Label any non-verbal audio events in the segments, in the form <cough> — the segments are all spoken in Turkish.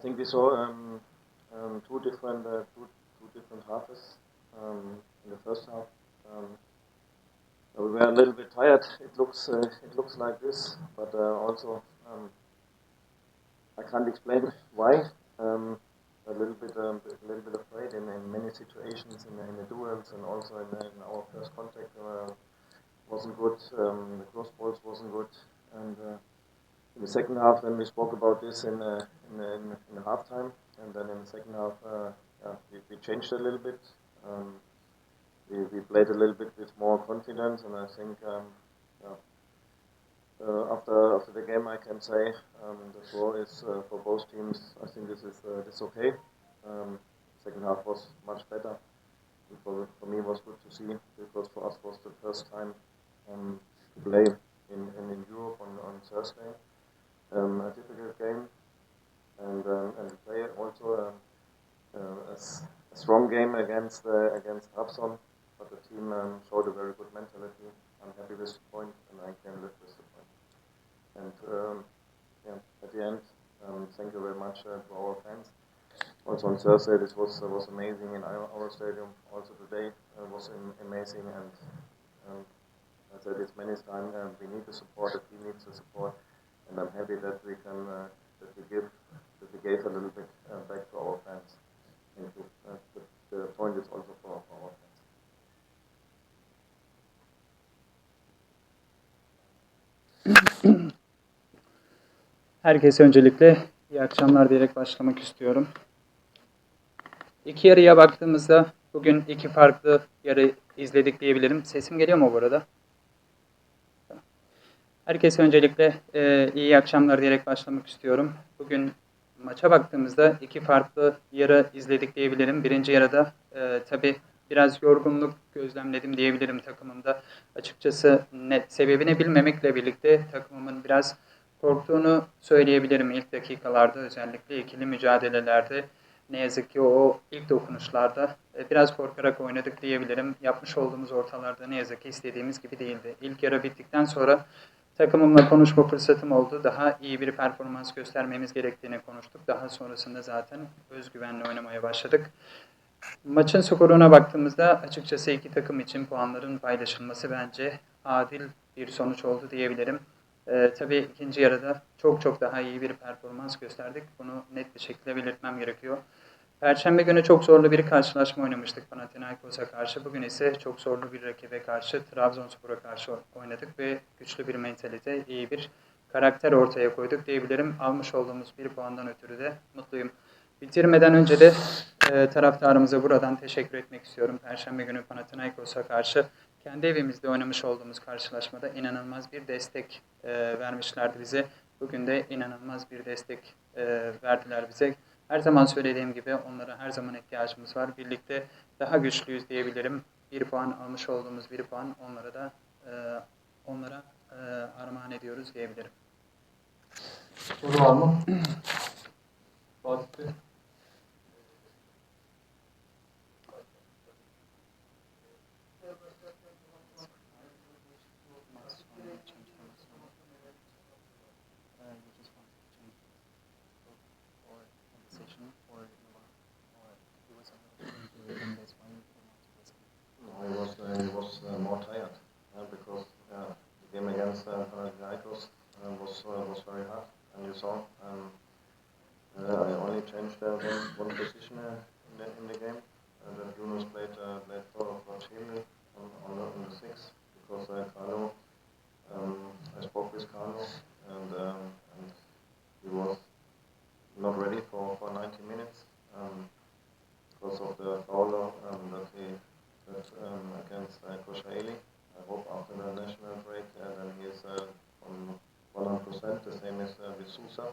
I think we saw um, um, two different uh, two, two different halves um, in the first half. We were a little bit tired. It looks uh, it looks like this, but uh, also um, I can't explain why. Um, a little bit um, a little bit afraid in, in many situations in, in the duels and also in, in our first contact uh, wasn't good. the cross balls wasn't good and uh, in the second half, then we spoke about this in, uh, in, in, in halftime, and then in the second half, uh, yeah, we, we, changed a little bit. Um, we, we played a little bit with more confidence, and I think um, yeah, uh, after after the game, I can say um, the score is uh, for both teams. I think this is uh, this okay. Um, second half was much better. For, for me, was good to see because for us was the first time um, to play in, in, in Europe on, on Thursday um, a difficult game, and um, and play also uh, uh, a, a, strong game against uh, against Rapson. But the team um, showed a very good mentality. I'm happy with the point, and I can live with the point. And um, yeah, at the end, um, thank you very much uh, to our fans. Also on Thursday, this was uh, was amazing in our, our stadium. Also today uh, was amazing, and um, I said this many times. we need the support. The team needs the support and I'm happy that we can uh, that we give that we gave a little bit uh, back to our fans. Thank you. Uh, the, point is also for, for our fans. Herkese öncelikle iyi akşamlar diyerek başlamak istiyorum. İki yarıya baktığımızda bugün iki farklı yarı izledik diyebilirim. Sesim geliyor mu bu arada? Herkese öncelikle e, iyi akşamlar diyerek başlamak istiyorum. Bugün maça baktığımızda iki farklı yarı izledik diyebilirim. Birinci yarıda e, tabii biraz yorgunluk gözlemledim diyebilirim takımımda. Açıkçası net sebebini bilmemekle birlikte takımımın biraz korktuğunu söyleyebilirim ilk dakikalarda özellikle ikili mücadelelerde. Ne yazık ki o ilk dokunuşlarda e, biraz korkarak oynadık diyebilirim. Yapmış olduğumuz ortalarda ne yazık ki istediğimiz gibi değildi. İlk yarı bittikten sonra Takımımla konuşma fırsatım oldu. Daha iyi bir performans göstermemiz gerektiğini konuştuk. Daha sonrasında zaten özgüvenle oynamaya başladık. Maçın skoruna baktığımızda açıkçası iki takım için puanların paylaşılması bence adil bir sonuç oldu diyebilirim. Ee, tabii ikinci yarıda çok çok daha iyi bir performans gösterdik. Bunu net bir şekilde belirtmem gerekiyor. Perşembe günü çok zorlu bir karşılaşma oynamıştık Panathinaikos'a karşı. Bugün ise çok zorlu bir rakibe karşı Trabzonspor'a karşı oynadık ve güçlü bir mentalite, iyi bir karakter ortaya koyduk diyebilirim. Almış olduğumuz bir puandan ötürü de mutluyum. Bitirmeden önce de e, taraftarımıza buradan teşekkür etmek istiyorum. Perşembe günü Panathinaikos'a karşı kendi evimizde oynamış olduğumuz karşılaşmada inanılmaz bir destek e, vermişlerdi bize. Bugün de inanılmaz bir destek e, verdiler bize. Her zaman söylediğim gibi onlara her zaman ihtiyacımız var. Birlikte daha güçlüyüz diyebilirim. Bir puan almış olduğumuz bir puan onlara da e, onlara e, armağan ediyoruz diyebilirim. Soru var mı? <clears throat> Fatih on, the, six because uh, Carlo, um, I spoke with Carlo and, um, and he was not ready for, for 90 minutes um, because of the foul um, that he that, um, against uh, Koshaili. I hope after the national break uh, then he is uh, on 100%, the same as uh, with Sousa.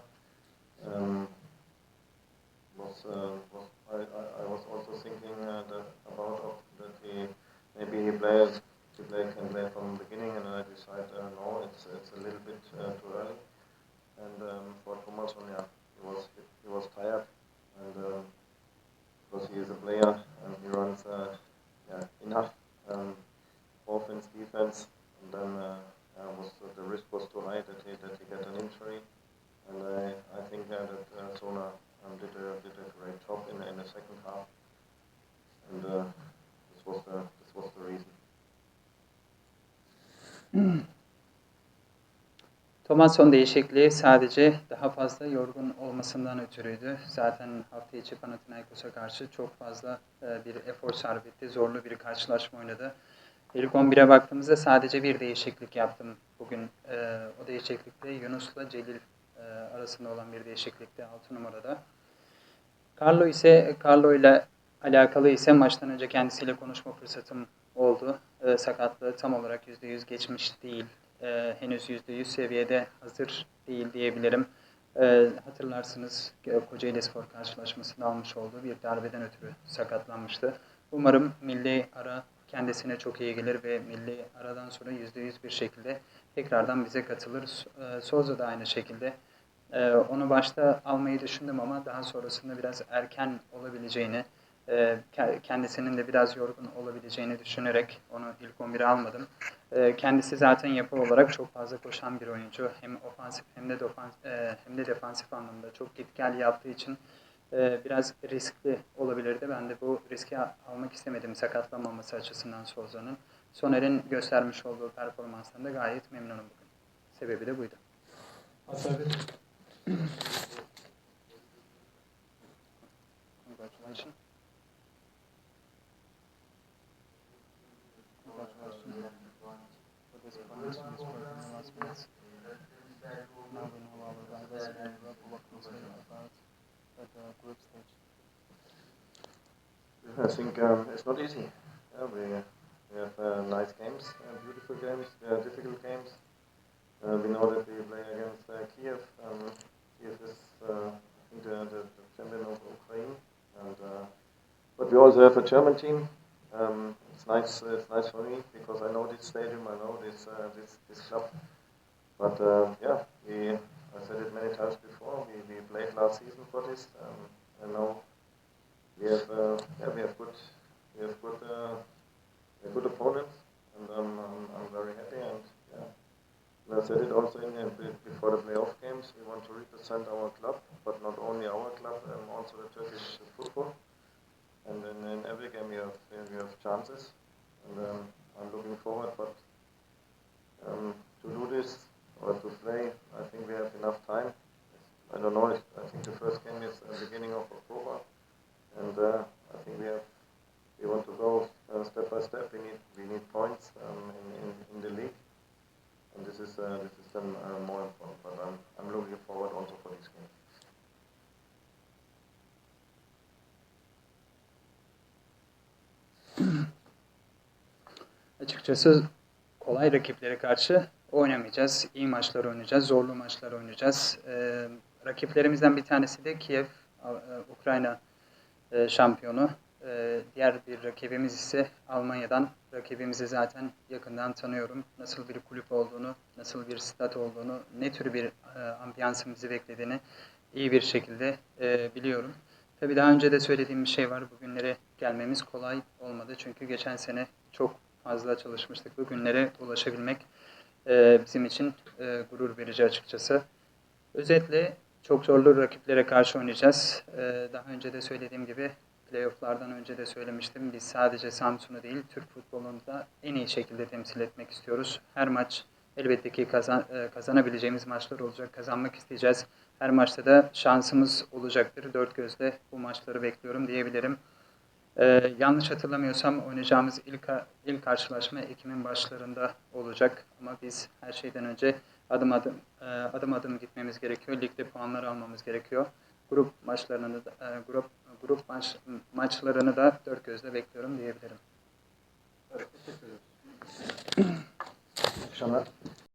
And uh, Sona um, did a did a great job in in the second half, and uh, this was the this was the reason. Thomasson değişikliği sadece daha fazla yorgun olmasından ötürüydü. Zaten hafta içi Panathinaikos'a karşı çok fazla e, bir efor sarf etti. Zorlu bir karşılaşma oynadı. İlk 11'e baktığımızda sadece bir değişiklik yaptım bugün. E, o değişiklikte Yunus'la Celil arasında olan bir değişiklikti 6 numarada. Carlo ise Carlo ile alakalı ise maçtan önce kendisiyle konuşma fırsatım oldu. E, sakatlığı tam olarak %100 geçmiş değil. E, henüz %100 seviyede hazır değil diyebilirim. E, hatırlarsınız Kocaeli Spor karşılaşmasında almış olduğu bir darbeden ötürü sakatlanmıştı. Umarım milli ara kendisine çok iyi gelir ve milli aradan sonra %100 bir şekilde tekrardan bize katılır. E, Souza da aynı şekilde. Ee, onu başta almayı düşündüm ama daha sonrasında biraz erken olabileceğini, e, ke- kendisinin de biraz yorgun olabileceğini düşünerek onu ilk 11'e almadım. Ee, kendisi zaten yapı olarak çok fazla koşan bir oyuncu. Hem ofansif hem de defans, e, hem de defansif anlamda çok git gel yaptığı için e, biraz riskli olabilirdi. Ben de bu riski almak istemedim sakatlanmaması açısından Souza'nın. Soner'in göstermiş olduğu performanstan da gayet memnunum bugün. Sebebi de buydu. Hatta bir I think um, it's not easy. Yeah, we, we have uh, nice games, uh, beautiful games, uh, difficult games. Uh, we know that we play against uh, Kiev. Um, Is, uh, the, the, the champion of Ukraine. And uh, but we also have a German team. Um, it's nice. It's nice for me because I know this stadium. I know this uh, this this club. But uh, yeah, we. I said it many times before. We, we played last season for this. Um, know we have uh, yeah, we have good we have good uh, we have good opponents, and um, I'm, I'm very happy. And yeah, and I said it also in the, before the playoff games. We want to represent our club, but not only our club, um, also the Turkish football. And in, in every game we have we have chances, and um, I'm looking forward. But uh, this is then uh, more important. But I'm I'm looking forward also for this game. Açıkçası kolay rakiplere karşı oynamayacağız. İyi maçlar oynayacağız, zorlu maçlar oynayacağız. Ee, rakiplerimizden bir tanesi de Kiev, e, Ukrayna e, şampiyonu. Ee, diğer bir rakibimiz ise Almanya'dan. Rakibimizi zaten yakından tanıyorum. Nasıl bir kulüp olduğunu, nasıl bir stat olduğunu, ne tür bir e, ambiyansın bizi beklediğini iyi bir şekilde e, biliyorum. Tabii daha önce de söylediğim bir şey var. Bugünlere gelmemiz kolay olmadı. Çünkü geçen sene çok fazla çalışmıştık. Bugünlere ulaşabilmek e, bizim için e, gurur verici açıkçası. Özetle çok zorlu rakiplere karşı oynayacağız. Daha önce de söylediğim gibi playofflardan önce de söylemiştim. Biz sadece Samsun'u değil, Türk futbolunu da en iyi şekilde temsil etmek istiyoruz. Her maç elbette ki kazan, e, kazanabileceğimiz maçlar olacak. Kazanmak isteyeceğiz. Her maçta da şansımız olacaktır. Dört gözle bu maçları bekliyorum diyebilirim. Ee, yanlış hatırlamıyorsam oynayacağımız ilk ilk karşılaşma Ekim'in başlarında olacak ama biz her şeyden önce adım adım e, adım adım gitmemiz gerekiyor. Ligde puanlar almamız gerekiyor. Grup maçlarını da, e, grup grup maç, maçlarını da dört gözle bekliyorum diyebilirim. akşamlar. <clears throat>